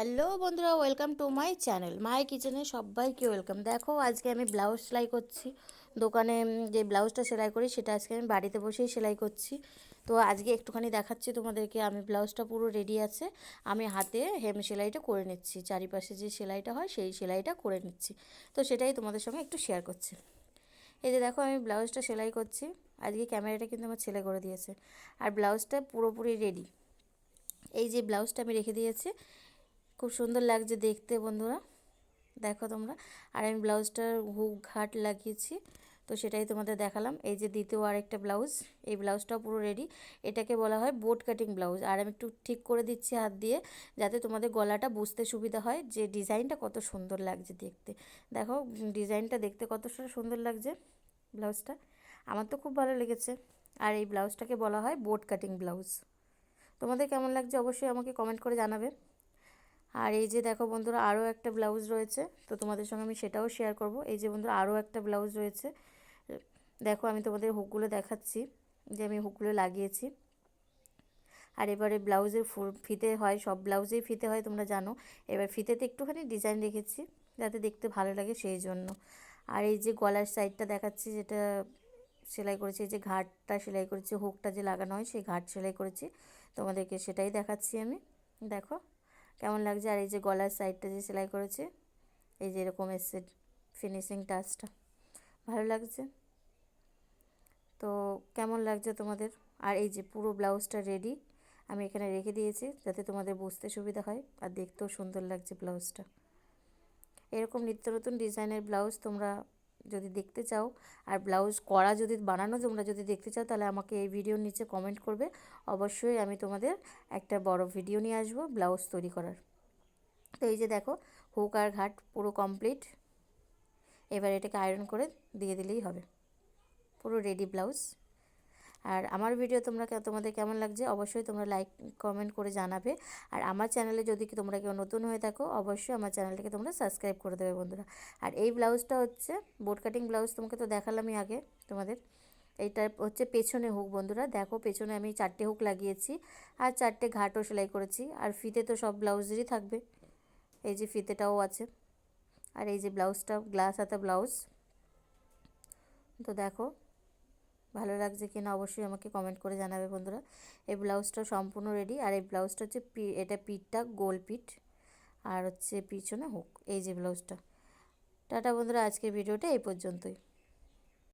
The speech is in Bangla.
হ্যালো বন্ধুরা, welcome to my channel. My কিচেনে সবাইকে ওয়েলকাম। দেখো, আজকে আমি ব্লাউজ সেলাই করছি। দোকানে যে ব্লাউজটা সেলাই করি, সেটা আজকে আমি বাড়িতে বসেই সেলাই করছি। তো আজকে একটুখানি দেখাচ্ছি তোমাদেরকে। আমি ব্লাউজটা পুরো রেডি আছে। আমি হাতে হেম সেলাইটা করে নিচ্ছি। চারিপাশে যে সেলাইটা হয়, সেই সেলাইটা করে নিচ্ছি। তো সেটাই তোমাদের সঙ্গে একটু শেয়ার করছি। এই যে দেখো, আমি ব্লাউজটা সেলাই করছি। আজকে ক্যামেরাটা কিন্তু আমার ছেলে করে দিয়েছে। আর ব্লাউজটা পুরোপুরি রেডি এই যে ব্লাউজটা আমি রেখে দিয়েছি খুব সুন্দর লাগছে দেখতে বন্ধুরা। দেখো তোমরা, আর আমি ব্লাউজটার হুক ঘাট লাগিয়েছি, তো সেটাই তোমাদের দেখালাম। এই যে দ্বিতীয় আরেকটা ব্লাউজ, এই ব্লাউজটাও পুরো রেডি এটাকে বলা হয় বোট কাটিং ব্লাউজ। আর আমি একটু ঠিক করে দিচ্ছি হাত দিয়ে, যাতে তোমাদের গলাটা বুঝতে সুবিধা হয় যে ডিজাইনটা কত সুন্দর লাগছে দেখতে। দেখো, ডিজাইনটা দেখতে কত সুন্দর লাগছে ব্লাউজটা। আমার তো খুব ভালো লেগেছে। আর এই ব্লাউজটাকে বলা হয় বোট কাটিং ব্লাউজ। তোমাদের কেমন লাগছে অবশ্যই আমাকে কমেন্ট করে জানাবে। আর এই যে দেখো বন্ধুরা, আরও একটা ব্লাউজ রয়েছে, তো তোমাদের সঙ্গে আমি সেটাও শেয়ার করব। এই যে বন্ধুরা, আরও একটা ব্লাউজ রয়েছে। দেখো, আমি তোমাদের হুকগুলো দেখাচ্ছি, যে আমি হুকগুলো লাগিয়েছি। আর এবারে ব্লাউজের ফুল ফিতে হয়, সব ব্লাউজেই ফিতে হয়, তোমরা জানো। এবার ফিতেতে একটুখানি ডিজাইন রেখেছি যাতে দেখতে ভালো লাগে সেই জন্য। আর এই যে গলার সাইডটা দেখাচ্ছি, যেটা সেলাই করেছি, এই যে ঘাটটা সেলাই করেছি হুকটা যে লাগানো হয়, সেই ঘাট সেলাই করেছি। তোমাদেরকে সেটাই দেখাচ্ছি আমি। দেখো কেমন লাগছে? আর এই যে গলার সাইডটা যে সেলাই করেছে, এই যে এরকম এসছে ফিনিশিং টাচটা ভালো লাগছে? তো কেমন লাগছে তোমাদের? আর এই যে পুরো ব্লাউজটা রেডি আমি এখানে রেখে দিয়েছি যাতে তোমাদের বুঝতে সুবিধা হয় আর দেখতেও সুন্দর লাগছে ব্লাউজটা। এরকম নিত্য নতুন ডিজাইনের ব্লাউজ তোমরা যদি দেখতে চাও, আর ব্লাউজ করা যদি বানানো তোমরা যদি দেখতে চাও, তাহলে আমাকে এই ভিডিওর নিচে কমেন্ট করবে। অবশ্যই আমি তোমাদের একটা বড় ভিডিও নিয়ে আসব ব্লাউজ তৈরি করার। তো এই যে দেখো, হুক আর ঘাট পুরো কমপ্লিট এবার এটাকে আয়রন করে দিয়ে দিলেই হবে। পুরো রেডি ব্লাউজ। আর আমার ভিডিও তোমরা তোমাদের কেমন লাগছে অবশ্যই তোমরা লাইক কমেন্ট করে জানাবে। আর আমার চ্যানেলে যদি কি তোমরা কেউ নতুন হয়ে থাকো, অবশ্যই আমার চ্যানেলটাকে তোমরা সাবস্ক্রাইব করে দেবে বন্ধুরা। আর এই ব্লাউজটা হচ্ছে বোট কাটিং ব্লাউজ তোমাকে তো দেখালামই আগে তোমাদের। এইটা হচ্ছে পেছনে হুক বন্ধুরা। দেখো পেছনে আমি চারটে হুক লাগিয়েছি আর চারটে ঘাটও সেলাই করেছি। আর ফিতে তো সব ব্লাউজেরই থাকবে। এই যে ফিতেটাও আছে। আর এই যে ব্লাউজটা গ্লাস হাতা ব্লাউজ। তো দেখো ভালো লাগছে কি না অবশ্যই আমাকে কমেন্ট করে জানাবে বন্ধুরা। এই ব্লাউজটা সম্পূর্ণ রেডি আর এই ব্লাউজটা হচ্ছে পি, এটা পিঠটা গোল পিঠ আর হচ্ছে পিছনে হুক এই যে ব্লাউজটা। টাটা বন্ধুরা, আজকের ভিডিওটা এই পর্যন্তই।